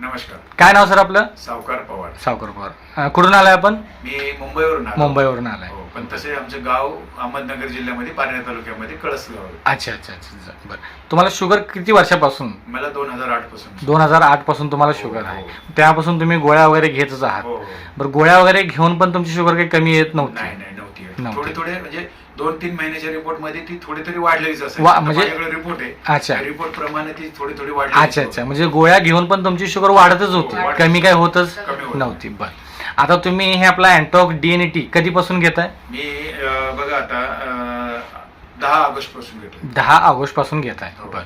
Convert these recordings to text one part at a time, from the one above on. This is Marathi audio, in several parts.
नमस्कार. काय नाव सर आपलं? सावकार पवार. सावकर पवार. अं, कुठून आलाय आपण? मी मुंबईवरून आलो. मुंबईवरून आलाय. हो, पण तसे आमचं गाव अहमदनगर जिल्ह्यामध्ये पारनेर तालुक्यामध्ये कळस गाव आहे. अच्छा अच्छा अच्छा अच्छा. बरं. तुम्हाला शुगर किती वर्षापासून? मला दोन हजार आठपासून. दोन हजार आठपासून तुम्हाला शुगर आहे. त्यापासून तुम्ही गोळ्या वगैरे घेतच आहात. हो, हो. बरं गोळ्या वगैरे घेऊन पण तुमची शुगर काही कमी येत नाही नव्हती. नाही नव्हती नव्हती. थोडे थोडे म्हणजे दोन तीन महिन्याच्या रिपोर्टमध्ये ती थोडी थोडी वाढलेलीच असेल. वा- म्हणजे- रिपोर्ट आहे. अच्छा. रिपोर्ट प्रमाणे ती थोडी थोडी वाढली अच्छा अच्छा. म्हणजे गोळ्या घेऊन पण तुमची शुगर वाढतच होती. हो, वाढत कमी काय होतच कमी होत. नव्हती. बरं. आता तुम्ही हे आपला अँटॉक डीएनटी कधीपासून घेताय? मी अं, बघा आता दहा ऑगस्टपासून घेतो दहा ऑगस्टपासून घेताय. हो. बरं.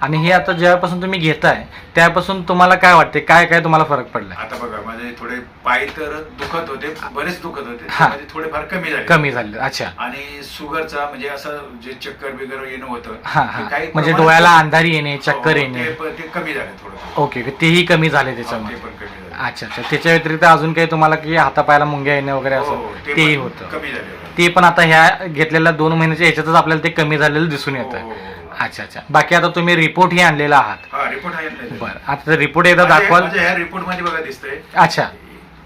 आणि हे आता जेव्हापासून तुम्ही घेताय त्यापासून तुम्हाला काय वाटते काय काय तुम्हाला फरक पडलाय? आता बघा माझे थोडे पाय तर दुखत होते बरेच दुखत होते हा. म्हणजे थोडेफार कमी झाले. कमी झाले. अच्छा. आणि शुगरचा म्हणजे असं जे चक्कर बिगर येणं होतं हा ते हा. काही म्हणजे प्रमाणात- डोळ्याला अंधारी येणे चक्कर हो, येणे. ते पण- ते कमी झाले थोडं ओके तेही कमी झाले ते त्याच्यामध्ये. पण कमी झाले. अच्छा अच्छा. त्याच्या व्यतिरिक्त अजून काही तुम्हाला की हातापायाला मुंग्या येणे वगैरे हो, असं? हो, ते तेही पण होतं. कमी झाले ते पण आता ह्या घेतलेल्या दोन महिन्याच्या ह्याच्यातच आपल्याला ते कमी झालेलं दिसून हो, येतं. हो, हो. अच्छा अच्छा. बाकी आता तुम्ही रिपोर्टही आणलेला आहात. हा रिपोर्ट आहे ना. बरं. आता रिपोर्ट एकदा माझ्या- दाखवाल. ह्या रिपोर्टमध्ये बघा दिसतंय. अच्छा.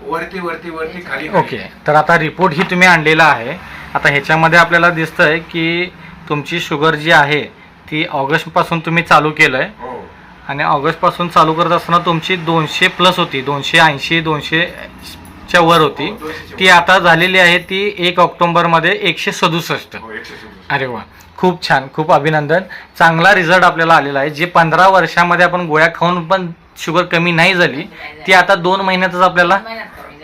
वरती वरती वरती खाली ओके. तर आता रिपोर्ट ही तुम्ही आणलेला आहे. आता ह्याच्यामध्ये आपल्याला दिसतंय की तुमची शुगर जी आहे ती ऑगस्टपासून तुम्ही चालू केलंय. हो. आणि ऑगस्टपासून चालू करत असताना तुमची दोनशे प्लस होती. दोनशे ऐंशी दोनशे च्या वर होती. 200 ती आता झालेली आहे ती एक ऑक्टोबरमध्ये हो एकशे सदुसष्ट. अरे वा. खूप छान खूप अभिनंदन. चांगला रिझल्ट आपल्याला आलेला आहे. जे पंधरा वर्षामध्ये आपण गोळ्या खाऊन पण शुगर कमी नाही झाली ती आता दोन महिन्यातच आपल्याला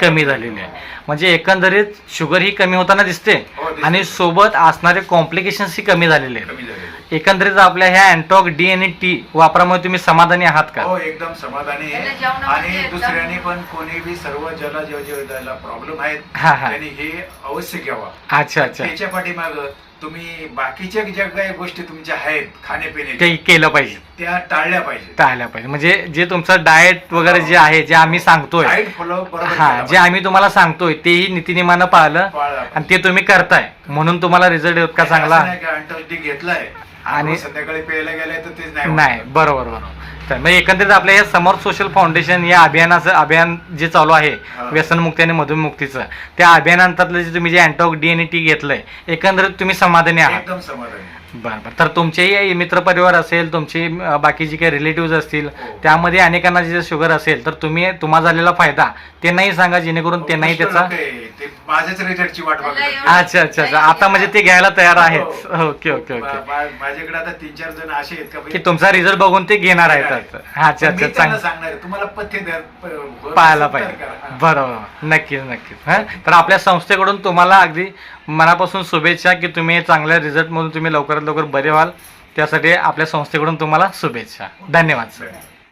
कमी झालेली आहे. म्हणजे एकंदरीत शुगर ही कमी होताना दिसते हो. आणि सोबत असणारे कॉम्प्लिकेशन्स ही कमी झालेले आहेत. एकंदरीत आपल्या ह्या अँटॉक डी आणि टी वापरामुळे तुम्ही समाधानी आहात का? हो एकदम समाधानी आहे. आणि दुसऱ्याने पण कोणी बी सर्व ज्याला जे जे ज्याला प्रॉब्लेम आहेत हा, हा. त्यांनी हे अवश्य घ्यावा. अच्छा अच्छा. त्याच्या पाठीमाग तुम्ही बाकीच्या ज्या काही गोष्टी तुमच्या आहेत खाण्यापिण्याच्या ते केलं पाहिजे. त्या टाळल्या पाहिजे. टाळल्या पाहिजे. म्हणजे जे तुमचं डाएट वगैरे जे आहे जे आम्ही सांगतोय डाएट फॉलो बरोबर हा केला जे आम्ही तुम्हाला सांगतोय तेही नीतिनियमानं पाळलं पाळलं आणि ते तुम्ही करताय. म्हणून तुम्हाला रिझल्ट. चांगला? नाही का डी घेतलाय. आणि- संध्याकाळी प्यायला गेलाय तर तेच नाही नाही बरोबर बरोबर. तर म्हणजे एकंदरीत आपल्या या समर सोशल फाउंडेशन या अभियानाचं अभियान जे चालू आहे हा. व्यसनमुक्ती आणि मधुमुक्तीचं त्या अभियानांतर्गत जे तुम्ही जे अँटॉक डी आणि टी घेतलंय एकंदरीत तुम्ही समाधानी आहात? एकदम समाधानी. बरं बरं. तर तुमचेही मित्रपरिवार असेल तुमची बाकी जी काही रिलेटिव्ह असतील हो. त्यामध्ये अनेकांना जे शुगर असेल तर तुम्ही तुम्हा झालेला फायदा त्यांनाही सांगा जेणेकरून त्यांनाही उत्कृष्ट त्याचा माझ्याच रिझल्टची वाट अच्छा अच्छा अच्छा आता म्हणजे ते घ्यायला तयार आहेत. हो. Okay okay okay. मा- माझ्याकडे आता तीन चार जण असे आहेत का की तुमचा रिझल्ट बघून ते घेणार आहेत. आता. अच्छा मी अच्छा त्यांना चांग सांगणार आहे, तुम्हाला पथ्य द्या प- पाहायला पाहिजे. करा. बरोबर नक्कीच नक्कीच. हा? तर आपल्या संस्थेकडून तुम्हाला अगदी मनापासून शुभेच्छा की तुम्ही चांगल्या रिझल्ट मधून तुम्ही लवकरात लवकर बरे व्हाल. त्यासाठी आपल्या संस्थेकडून तुम्हाला शुभेच्छा. धन्यवाद सर धन्यवाद.